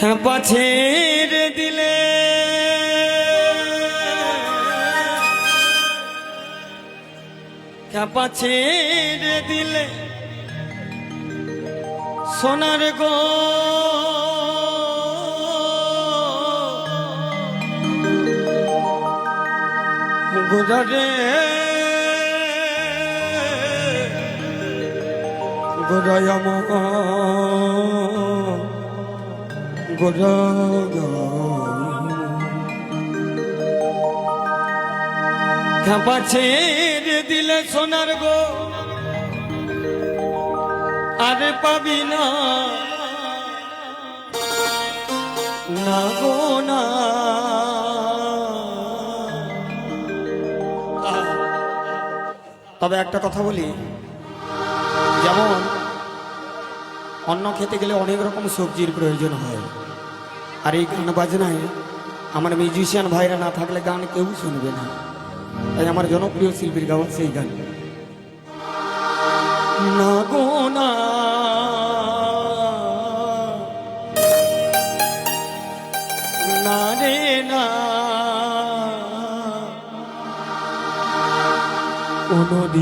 খেপা ছেড়ে দিলে ছেড়ে দিলে। সোনার গো। গোদারে। গোদায় ছেড়ে দিলে সোনার গো আরে পাবি না। গো না। তবে একটা কথা বলি। যেমন অন্ন খেতে গেলে অনেক রকম সবজির প্রয়োজন হয়। আর এই গান বাজনায় আমার মিউজিশিয়ান ভাইরা না থাকলে গান কেউ শুনবে না। তাই আমার জনপ্রিয় শিল্পীর গাওয়া সেই গান। না গো, না।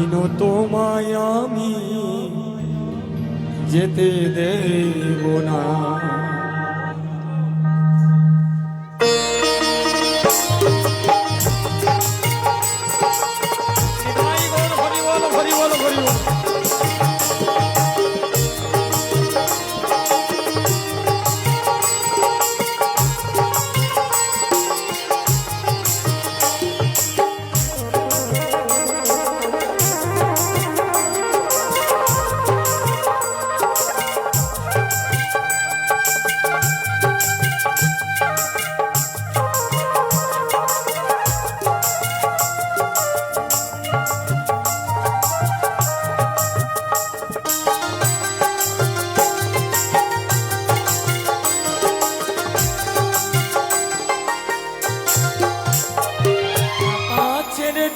না তোমায় আমি যেতে দেব না।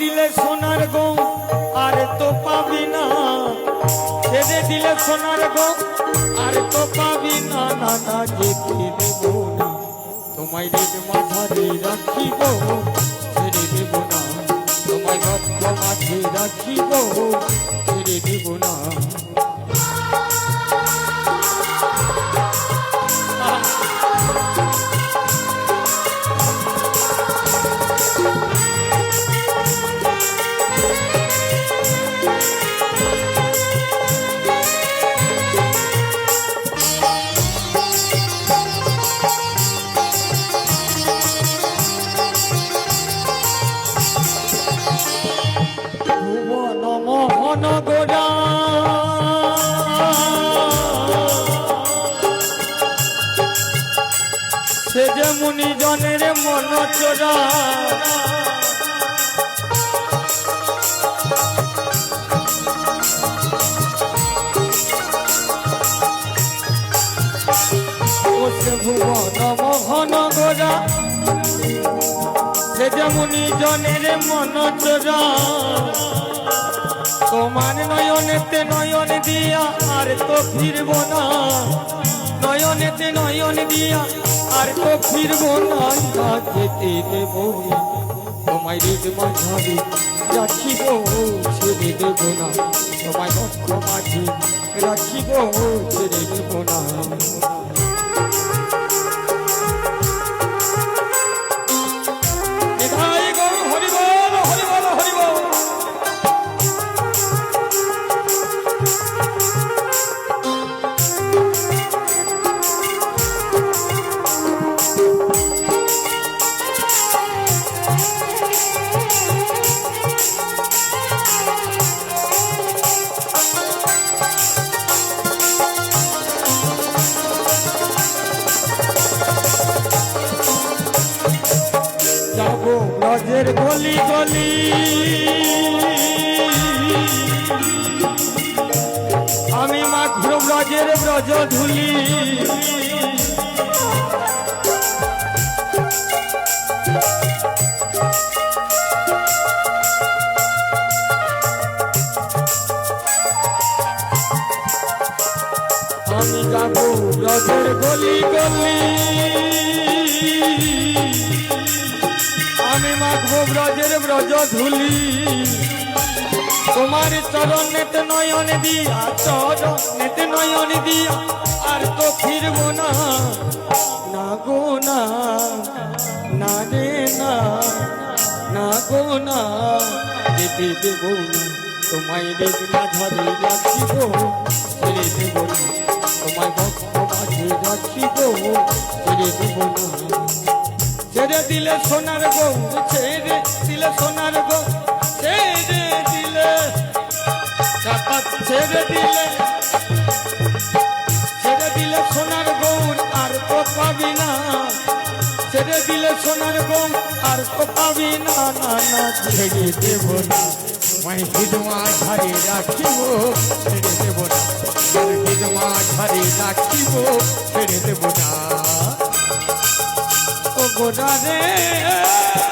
দিলে সোনার গো আর তো পাবি না। ছেড়ে দিলে সোনার গো আর তো পাবি না। না যেতে দেব না, তোমায় রেড মাথারে রাখিব। ছেড়ে দেব না, তোমায় ভক্ত মাঝে রাখিব। মুনি জনের মন চোরা। ভুবন মোহন গোরা, সে যেমনি জনের মন চোরা। তোমার নয়নেতে নয়ন দিয়া আর তো ফিরব না। নয়নেতে নয়ন দিয়া, আর তো ফিরব না যেতে দেব। তোমায় রেড মাঝারি রাখিব ছেড়ে দেব না তোমায় লক্ষ মাঝে রাখিব ছেড়ে দেব না ব্রজের গলি গলি। আমি মাত্র ব্রজের ব্রজ ধুলি। আমি যাব ব্রজের গলি গলি। ব্রজের ব্রজ ধুলি। তোমার চরণেতে নয়ন দিয়া চরণেতে নয়ন দিয়া, আর তো ফিরবো না। না গো না না রে না না গো না। যেতে দেব না, তোমায় দেখলা ধরে রাখিব। ছেড়ে দেব না, তোমায় ভক্ত মাঝে রাখিব। ছেড়ে দেব না। ছেড়ে দিলে সোনার গো ছেড়ে দিলে সোনার গো ছেড়ে দিলে চাপা ছেড়ে দিলে ছেড়ে দিলে সোনার গৌর আর তো পাবি না। ছেড়ে দিলে সোনার গৌর আর তো পাবি না না না, ছেড়ে দেব না। মাই হিদমা ঝাড়ে রাখিব, ছেড়ে দেব না। হিদমা ঝাড়ে রাখিব, ছেড়ে দেব না। গোরা রে